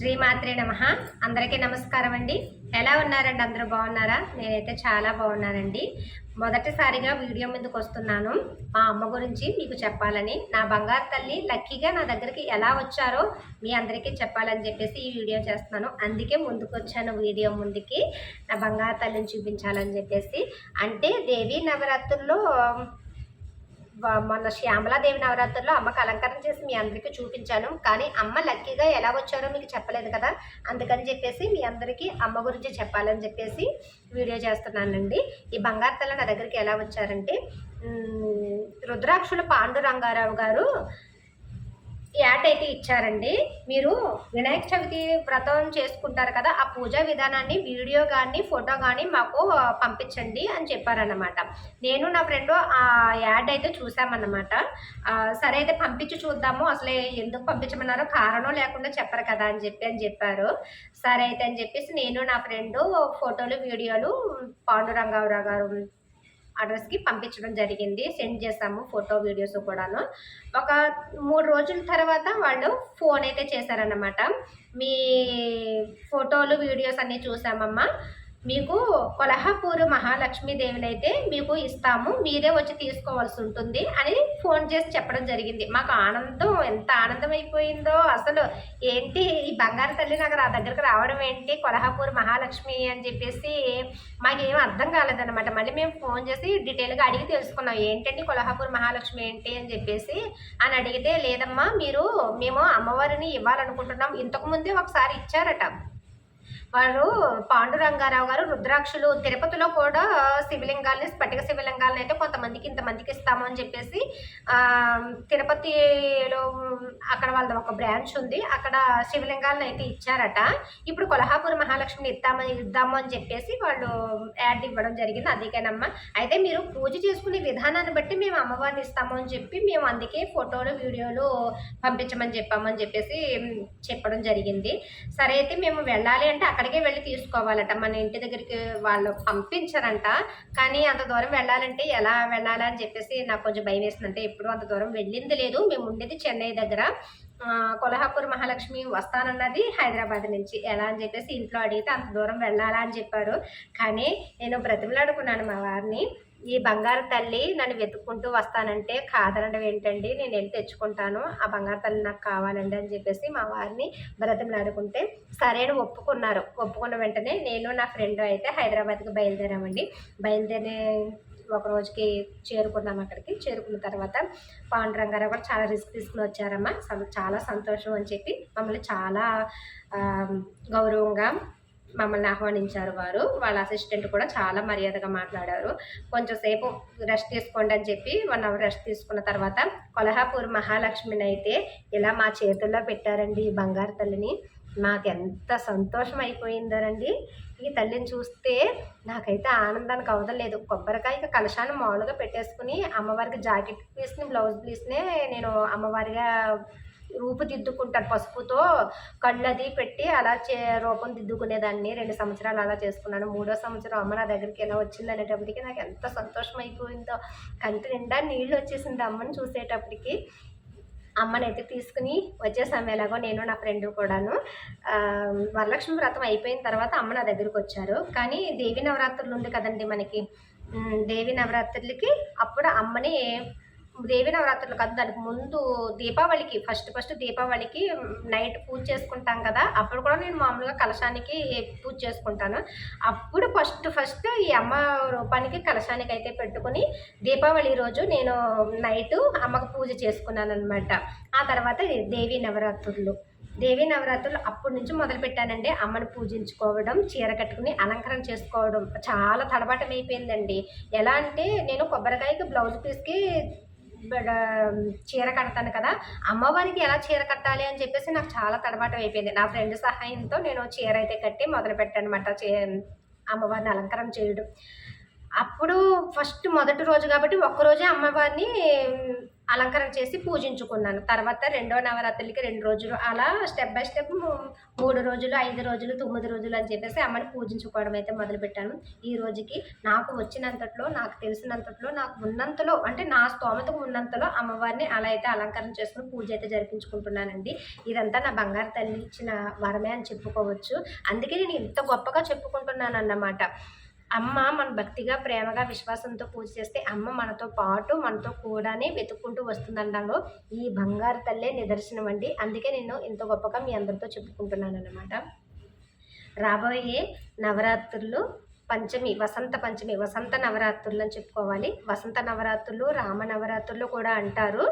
శ్రీమాత్రే నమ. అందరికీ నమస్కారం అండి. ఎలా ఉన్నారండి? అందరూ బాగున్నారా? నేనైతే చాలా బాగున్నానండి. మొదటిసారిగా వీడియో ముందుకు వస్తున్నాను. మా అమ్మ గురించి మీకు చెప్పాలని. నా బంగారు తల్లి లక్కీగా నా దగ్గరికి ఎలా వచ్చారో మీ అందరికీ చెప్పాలని చెప్పేసి ఈ వీడియో చేస్తున్నాను. అందుకే ముందుకు వచ్చాను వీడియో ముందుకి. నా బంగారు తల్లిని చూపించాలని చెప్పేసి. అంటే దేవీ నవరాత్రుల్లో మన మొన్న శ్యామలాదేవి నవరాత్రుల్లో అమ్మకు అలంకరణ చేసి మీ అందరికీ చూపించాను. కానీ అమ్మ లక్కీగా ఎలా వచ్చారో మీకు చెప్పలేదు కదా. అందుకని చెప్పేసి మీ అందరికీ అమ్మ గురించి చెప్పాలని చెప్పేసి వీడియో చేస్తున్నానండి. ఈ బంగారు తల్ల నా దగ్గరికి ఎలా వచ్చారంటే రుద్రాక్షుల పాండురంగారావు గారు యాడ్ అయితే ఇచ్చారండి. మీరు వినాయక చవితి వ్రతం చేసుకుంటారు కదా ఆ పూజా విధానాన్ని వీడియో కానీ ఫోటో కానీ మాకు పంపించండి అని చెప్పారన్నమాట. నేను నా ఫ్రెండ్ ఆ యాడ్ అయితే చూసామన్నమాట. సరే అయితే పంపించి చూద్దాము. అసలు ఎందుకు పంపించమన్నారో కారణం లేకుండా చెప్పరు కదా అని చెప్పి అని చెప్పారు. సరే అయితే అని చెప్పేసి నేను నా ఫ్రెండ్ ఫోటోలు వీడియోలు పాండురంగారావు గారు అడ్రస్కి పంపించడం జరిగింది. సెండ్ చేసాము ఫోటో వీడియోస్ కూడాను. ఒక మూడు రోజుల తర్వాత వాళ్ళు ఫోన్ అయితే చేశారన్నమాట. మీ ఫోటోలు వీడియోస్ అన్నీ చూసామమ్మా. మీకు కొల్హాపూర్ మహాలక్ష్మీదేవిని అయితే మీకు ఇస్తాము మీరే వచ్చి తీసుకోవాల్సి ఉంటుంది అని ఫోన్ చేసి చెప్పడం జరిగింది. మాకు ఆనందం ఎంత ఆనందం అయిపోయిందో అసలు ఏంటి ఈ బంగారు తల్లి నాకు నా దగ్గరకు రావడం ఏంటి? కొలహాపూర్ మహాలక్ష్మి అని చెప్పేసి మాకేం అర్థం కాలేదన్నమాట. మళ్ళీ మేము ఫోన్ చేసి డీటెయిల్గా అడిగి తెలుసుకున్నాం. ఏంటండి కొలహాపూర్ మహాలక్ష్మి ఏంటి అని చెప్పేసి అని అడిగితే లేదమ్మా మీరు మేము అమ్మవారిని ఇవ్వాలనుకుంటున్నాం. ఇంతకుముందే ఒకసారి ఇచ్చారట. వారు పాండురంగారావు గారు రుద్రాక్షులు తిరుపతిలో కూడా శివలింగాల్ని స్ఫటిక శివలింగాలను అయితే కొంతమందికి ఇంతమందికి ఇస్తాము అని చెప్పేసి తిరుపతిలో అక్కడ వాళ్ళ ఒక బ్రాంచ్ ఉంది. అక్కడ శివలింగాలను అయితే ఇచ్చారట. ఇప్పుడు కొల్హాపూర్ మహాలక్ష్మిని ఇద్దామని ఇద్దాము అని చెప్పేసి వాళ్ళు యాడ్ ఇవ్వడం జరిగింది. అందుకేనమ్మా. అయితే మీరు పూజ చేసుకునే విధానాన్ని బట్టి మేము అమ్మవారిని ఇస్తాము అని చెప్పి మేము అందుకే ఫోటోలు వీడియోలు పంపించమని చెప్పామని చెప్పేసి చెప్పడం జరిగింది. సరే అయితే మేము వెళ్ళాలి అంటే అక్కడికే వెళ్ళి తీసుకోవాలట. మన ఇంటి దగ్గరికి వాళ్ళు పంపించరంట. కానీ అంత దూరం వెళ్ళాలంటే ఎలా వెళ్ళాలి అని చెప్పేసి నాకు కొంచెం భయం వేసింది అంటే ఎప్పుడు అంత దూరం వెళ్ళింది లేదు. మేము ఉండేది చెన్నై దగ్గర. కొల్హాపూర్ మహాలక్ష్మి వస్తానన్నది హైదరాబాద్ నుంచి. ఎలా అని చెప్పేసి ఇంట్లో అడిగితే అంత దూరం వెళ్ళాలా అని చెప్పారు. కానీ నేను బ్రతిమలాడుకున్నాను మా వారిని. ఈ బంగారు తల్లి నన్ను వెతుక్కుంటూ వస్తానంటే కాదనడం ఏంటండి? నేను వెళ్ళి తెచ్చుకుంటాను? ఆ బంగారు తల్లి నాకు కావాలండి అని చెప్పేసి మా వారిని బ్రతిమలాడుకుంటే సరే సరైన ఒప్పుకున్నారు. ఒప్పుకున్న వెంటనే నేను నా ఫ్రెండ్ అయితే హైదరాబాద్కి బయలుదేరామండి. బయలుదేరే ఒక రోజుకి చేరుకున్నాం అక్కడికి. చేరుకున్న తర్వాత పాండురంగారావు కూడా చాలా రిస్క్ తీసుకుని వచ్చారమ్మా. చాలా సంతోషం అని చెప్పి మమ్మల్ని చాలా గౌరవంగా మమ్మల్ని ఆహ్వానించారు వారు. వాళ్ళ అసిస్టెంట్ కూడా చాలా మర్యాదగా మాట్లాడారు. కొంచెం సేపు రెస్ట్ తీసుకోండి అని చెప్పి వన్ అవర్ రెస్ట్ తీసుకున్న తర్వాత కొల్హాపూర్ మహాలక్ష్మిని అయితే ఇలా మా చేతుల్లో పెట్టారండి ఈ బంగారు తల్లిని. నాకు ఎంత సంతోషం అయిపోయిందోనండి. ఈ తల్లిని చూస్తే నాకైతే ఆనందానికి అవదలేదు కొబ్బరికాయ కలశాన్ని మామూలుగా పెట్టేసుకుని అమ్మవారికి జాకెట్ పీస్ని బ్లౌజ్ పీస్ని నేను అమ్మవారిగా రూపుదిద్దుకుంటారు పసుపుతో కళ్ళు పెట్టి అలా చే రూపం దిద్దుకునేదాన్ని. రెండు సంవత్సరాలు అలా చేసుకున్నాను. మూడో సంవత్సరం అమ్మ నా దగ్గరికి ఎలా వచ్చింది అనేటప్పటికి నాకు ఎంత సంతోషం అయిపోయిందో కంటి నిండా నీళ్ళు వచ్చేసింది అమ్మని చూసేటప్పటికి. అమ్మనైతే తీసుకుని వచ్చేసాము. ఎలాగో నేను నా ఫ్రెండ్ కూడాను. వరలక్ష్మి వ్రతం అయిపోయిన తర్వాత అమ్మ నా దగ్గరికి వచ్చారు. కానీ దేవి నవరాత్రులు ఉంది కదండి మనకి. దేవి నవరాత్రులకి అప్పుడు అమ్మని దేవి నవరాత్రులు కాదు దానికి ముందు దీపావళికి ఫస్ట్ ఫస్ట్ దీపావళికి నైట్ పూజ చేసుకుంటాం కదా అప్పుడు కూడా నేను మామూలుగా కలశానికి పూజ చేసుకుంటాను. అప్పుడు ఫస్ట్ ఫస్ట్ ఈ అమ్మ రూపానికి కలశానికి అయితే పెట్టుకుని దీపావళి రోజు నేను నైట్ అమ్మకు పూజ చేసుకున్నాను అనమాట ఆ తర్వాత దేవి నవరాత్రులు. దేవి నవరాత్రులు అప్పటి నుంచి మొదలు పెట్టానండి. అమ్మని పూజించుకోవడం చీర కట్టుకుని అలంకరణ చేసుకోవడం చాలా తడబాటం అయిపోయిందండి ఎలా అంటే నేను కొబ్బరికాయకి బ్లౌజ్ పీస్కి చీర కడతాను కదా అమ్మవారికి ఎలా చీర కట్టాలి అని చెప్పేసి నాకు చాలా తడబాటం అయిపోయింది. నా ఫ్రెండ్ సహాయంతో నేను చీర అయితే కట్టి మొదలు పెట్టానమాట చే చీ అమ్మవారిని అలంకారం చేయడం. అప్పుడు ఫస్ట్ మొదటి రోజు కాబట్టి ఒక్కరోజే అమ్మవారిని అలంకరణ చేసి పూజించుకున్నాను. తర్వాత రెండో నవరాత్రులకి రెండు రోజులు అలా స్టెప్ బై స్టెప్ మూడు రోజులు ఐదు రోజులు తొమ్మిది రోజులు అని చెప్పేసి అమ్మని పూజించుకోవడం అయితే మొదలుపెట్టాను. ఈ రోజుకి నాకు వచ్చినంతట్లో నాకు తెలిసినంతట్లో నాకు ఉన్నంతలో అంటే నా స్తోమతకు ఉన్నంతలో అమ్మవారిని అలా అయితే అలంకరణ చేసుకుని పూజ అయితే జరిపించుకుంటున్నానండి. ఇదంతా నా బంగారు తల్లి ఇచ్చిన వరమే అని చెప్పుకోవచ్చు. అందుకే నేను ఇంత గొప్పగా చెప్పుకుంటున్నాను అన్నమాట అమ్మ మన భక్తిగా ప్రేమగా విశ్వాసంతో పూజ చేస్తే అమ్మ మనతో పాటు మనతో కూడానే వెతుక్కుంటూ వస్తుందనడంలో ఈ బంగారు తల్లే నిదర్శనం అండి. అందుకే నేను ఇంత గొప్పగా మీ అందరితో చెప్పుకుంటున్నాను అనమాట రాబోయే నవరాత్రులు పంచమి వసంత పంచమి వసంత నవరాత్రులు అని చెప్పుకోవాలి. వసంత నవరాత్రులు రామ నవరాత్రులు కూడా అంటారు.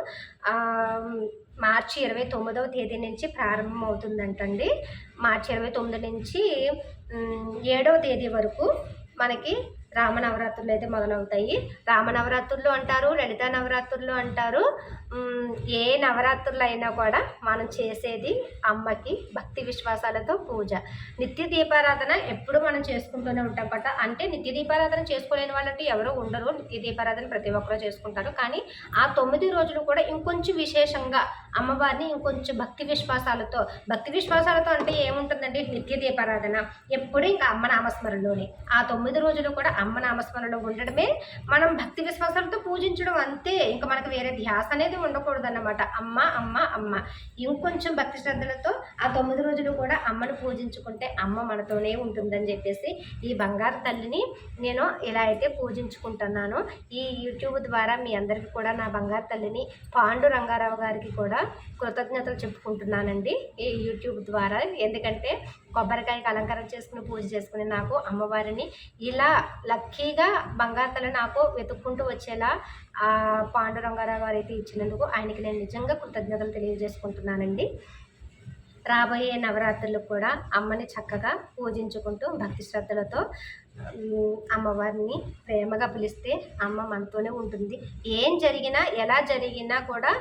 మార్చి ఇరవై తొమ్మిదవ తేదీ నుంచి ప్రారంభం అవుతుందంటండి మార్చి ఇరవై తొమ్మిది నుంచి ఏడవ తేదీ వరకు మనకి రామ నవరాత్రులు అయితే మొదలవుతాయి. రామ నవరాత్రులు అంటారు లలిత నవరాత్రులు అంటారు. ఏ నవరాత్రులు అయినా కూడా మనం చేసేది అమ్మకి భక్తి విశ్వాసాలతో పూజ. నిత్య దీపారాధన ఎప్పుడు మనం చేసుకుంటూనే ఉంటాం పట్ట అంటే నిత్య దీపారాధన చేసుకోలేని వాళ్ళంటే ఎవరో ఉండరు. నిత్య దీపారాధన ప్రతి ఒక్కరూ చేసుకుంటారు. కానీ ఆ తొమ్మిది రోజులు కూడా ఇంకొంచెం విశేషంగా అమ్మవారిని ఇంకొంచెం భక్తి విశ్వాసాలతో భక్తి విశ్వాసాలతో అంటే ఏముంటుందండి? నిత్య దీపారాధన. ఎప్పుడు ఇంకా అమ్మ నామస్మరణలోనే. ఆ తొమ్మిది రోజులు కూడా అమ్మ నామస్మరణలో ఉండడమే మనం భక్తి విశ్వాసాలతో పూజించడం అంతే. ఇంకా మనకు వేరే ధ్యాస అనేది ఉండకూడదు అన్నమాట అమ్మ అమ్మ అమ్మ. ఇంకొంచెం భక్తి శ్రద్ధలతో ఆ తొమ్మిది రోజులు కూడా అమ్మను పూజించుకుంటే అమ్మ మనతోనే ఉంటుందని చెప్పేసి ఈ బంగారు తల్లిని నేను ఇలా అయితే పూజించుకుంటున్నాను. ఈ యూట్యూబ్ ద్వారా మీ అందరికీ కూడా నా బంగారు తల్లిని పాండు రంగారావు గారికి కూడా కృతజ్ఞతలు చెప్పుకుంటున్నానండి. ఈ యూట్యూబ్ ద్వారా. ఎందుకంటే కొబ్బరికాయకి అలంకరణ చేసుకుని పూజ చేసుకుని నాకు అమ్మవారిని ఇలా లక్కీగా బంగారు నాకు వెతుక్కుంటూ వచ్చేలా ఆ పాండురంగారావు గారు అయితే ఇచ్చినందుకు ఆయనకి నేను నిజంగా కృతజ్ఞతలు తెలియజేసుకుంటున్నానండి. రాబోయే నవరాత్రులు కూడా అమ్మని చక్కగా పూజించుకుంటూ భక్తి శ్రద్ధలతో అమ్మవారిని ప్రేమగా పిలిస్తే అమ్మ మనతోనే ఉంటుంది. ఏం జరిగినా ఎలా జరిగినా కూడా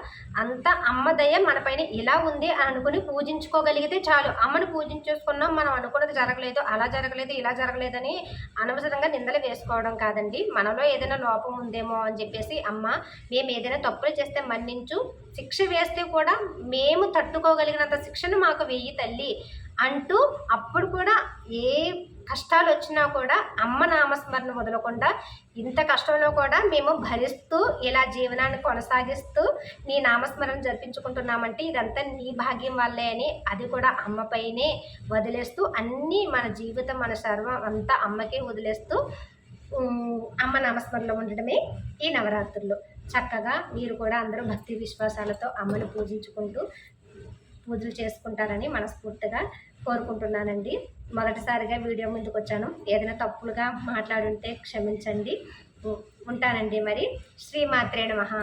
అంత అమ్మ దయ మనపైన ఇలా ఉంది అని అనుకుని పూజించుకోగలిగితే చాలు. అమ్మని పూజించేసుకున్నాం మనం అనుకున్నది జరగలేదు అలా జరగలేదు ఇలా జరగలేదని అనవసరంగా నిందలు వేసుకోవడం కాదండి. మనలో ఏదైనా లోపం ఉందేమో అని చెప్పేసి అమ్మ మేము ఏదైనా తప్పులు చేస్తే మన్నించు. శిక్ష వేస్తే కూడా మేము తట్టుకోగలిగినంత శిక్షను మాకు వెయ్యి తల్లి అంటూ అప్పుడు కూడా ఏ కష్టాలు వచ్చినా కూడా అమ్మ నామస్మరణ వదలకుండా ఇంత కష్టంలో కూడా మేము భరిస్తూ ఇలా జీవనాన్ని కొనసాగిస్తూ నీ నామస్మరణ జరిపించుకుంటున్నామంటే ఇదంతా నీ భాగ్యం వల్లే అని అది కూడా అమ్మపైనే వదిలేస్తూ అన్నీ మన జీవితం మన సర్వం అంతా అమ్మకే వదిలేస్తూ అమ్మ నామస్మరణలో ఉండడమే ఈ నవరాత్రులు. చక్కగా మీరు కూడా అందరూ భక్తి విశ్వాసాలతో అమ్మను పూజించుకుంటూ పూజలు చేసుకుంటారని మనస్ఫూర్తిగా కోరుకుంటున్నానండి. మొదటిసారిగా వీడియో ముందుకు వచ్చాను ఏదైనా తప్పులుగా మాట్లాడుంటే క్షమించండి. ఉంటానండి మరి. శ్రీమాత్రే మహా